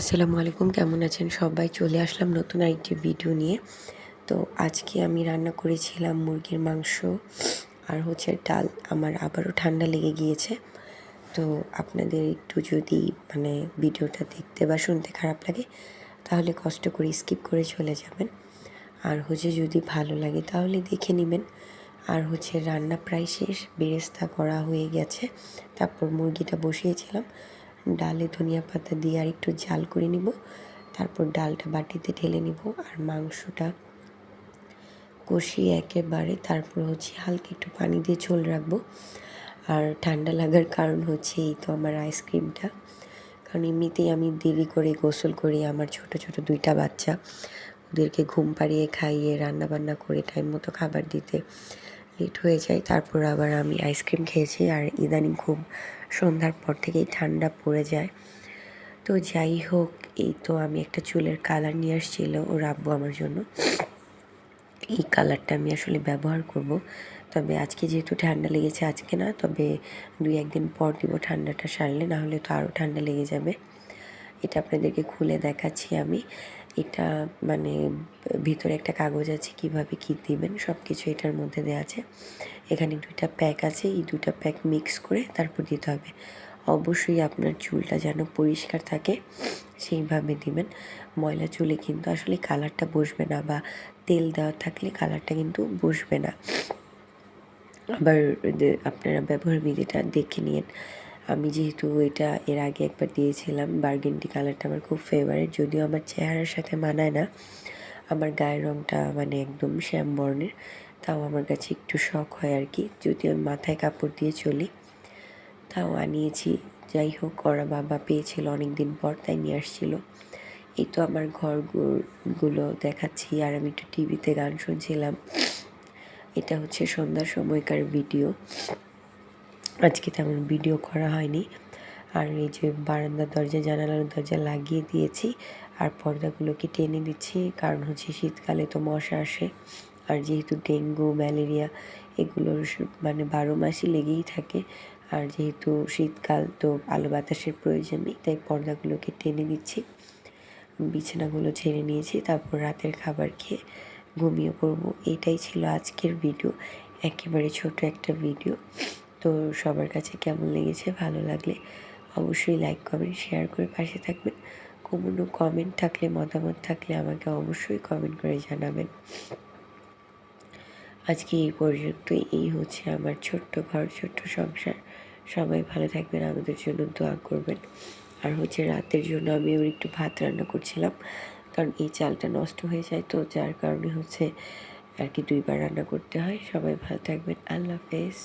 আসসালামু আলাইকুম, কেমন আছেন সবাই? চলে আসলাম নতুন আরেকটি ভিডিও নিয়ে। তো আজকে আমি রান্না করেছিলাম মুরগির মাংস আর হচ্ছে ডাল। আমার আবারও ঠান্ডা লেগে গিয়েছে। তো আপনাদের একটু যদি মানে ভিডিওটা দেখতে বা শুনতে খারাপ লাগে, তাহলে কষ্ট করে স্কিপ করে চলে যাবেন। আর হচ্ছে যদি ভালো লাগে, তাহলে দেখে নেবেন। আর হচ্ছে রান্না প্রায় শেষ, বেরেস্তা করা হয়ে গেছে। তারপর মুরগিটা বসিয়েছিলাম। ডালে ধনিয়া পাতা দিয়ে আর একটু জাল করে নিব। তারপর ডালটা বাটিতে ঢেলে নিব আর মাংসটা কষিয়ে একেবারে তারপর হচ্ছে হালকা একটু পানি দিয়ে ঝোল রাখব। আর ঠান্ডা লাগার কারণ হচ্ছে এই তো আমার আইসক্রিমটা। কারণ এমনিতেই আমি দেরি করে গোসল করি আমার ছোট ছোট দুইটা বাচ্চা। ওদেরকে ঘুম পাড়িয়ে খাইয়ে রান্না বান্না করে টাইম মতো খাবার দিতে। লেট হয়ে যায়, তারপর আবার আমি আইসক্রিম খেয়েছি আর ইদানিং খুব সন্ধ্যার পর থেকেই ঠান্ডা পড়ে যায়। তো যাই হোক, এই তো আমি একটা চুলের কালার নিয়ে আসছিল ও রাখব আমার জন্য। এই কালারটা আমি আসলে ব্যবহার করব। তবে আজকে যেহেতু ঠান্ডা লেগেছে, আজকে না, তবে দুই একদিন পর দিব ঠান্ডাটা সারলে না হলে তো আরও ঠান্ডা লেগে যাবে। এটা আপনাদেরকে খুলে দেখাচ্ছি আমি। এটা মানে ভিতরে একটা কাগজ আছে, কীভাবে কী দিবেন সব কিছু এটার মধ্যে দেওয়া আছে। এখানে দুইটা প্যাক আছে, এই দুটা প্যাক মিক্স করে তারপর দিতে হবে। অবশ্যই আপনার চুলটা যেন পরিষ্কার থাকে, সেইভাবে দিবেন। ময়লা চুলে কিন্তু আসলে কালারটা বসবে না বা তেল দেওয়া থাকলে কালারটা কিন্তু বসবে না। আবার আপনারা ব্যবহার বিধিটা দেখে নিন। আমি যেহেতু এটা এর আগে একবার দিয়েছিলাম বার্গেন্টি কালারটা আমার খুব ফেভারিট যদিও আমার চেহারার সাথে মানায় না। আমার গায়ের রঙটা মানে একদম শ্যাম বর্ণের তাও আমার কাছে একটু শখ হয় আর কি। যদি আমি মাথায় কাপড় দিয়ে চলি, তাও আনিয়েছি। যাই হোক, ওরা বাবা পেয়েছিল অনেক দিন পর, তাই নিয়ে আসছিল। এই তো আমার ঘরগুলো দেখাচ্ছি, আর আমি একটু টিভিতে গান শুনছিলাম। এটা হচ্ছে সন্ধ্যার সময়কার ভিডিও আজকে তেমন ভিডিও করা হয়নি। আর এই যে বারান্দার দরজা, জানালার দরজা লাগিয়ে দিয়েছি। আর পর্দাগুলোকে টেনে দিচ্ছি, কারণ হচ্ছে শীতকালে তো মশা আসে। আর যেহেতু ডেঙ্গু, ম্যালেরিয়া এগুলোর মানে বারো মাসই লেগেই থাকে। আর যেহেতু শীতকাল, তো আলো বাতাসের প্রয়োজন নেই, তাই পর্দাগুলোকে টেনে দিচ্ছি। বিছানাগুলো ছেড়ে নিয়েছি, তারপর রাতের খাবার খেয়ে ঘুমিয়ে পড়ব। এটাই ছিল আজকের ভিডিও একেবারে ছোট একটা ভিডিও তো সবার কাছে কেমন লেগেছে, ভালো লাগলে অবশ্যই লাইক কমেন্ট শেয়ার করে পাশে থাকবেন। কোনো কমেন্ট থাকলে, মতামত থাকলে আমাকে অবশ্যই কমেন্ট করে জানাবেন। আজকে এই পর্যন্ত এই হচ্ছে আমার ছোট্ট ঘর, ছোট্ট সংসার। সবাই ভালো থাকবেন, আমাদের জন্য দোয়া করবেন। আর হচ্ছে রাতের জন্য আমি ওর একটু ভাত রান্না করছিলাম, কারণ এই চালটা নষ্ট হয়ে যায় তো, যার কারণে হচ্ছে আর কি দুইবার রান্না করতে হয়। সবাই ভালো থাকবেন। আল্লাহ হাফেজ।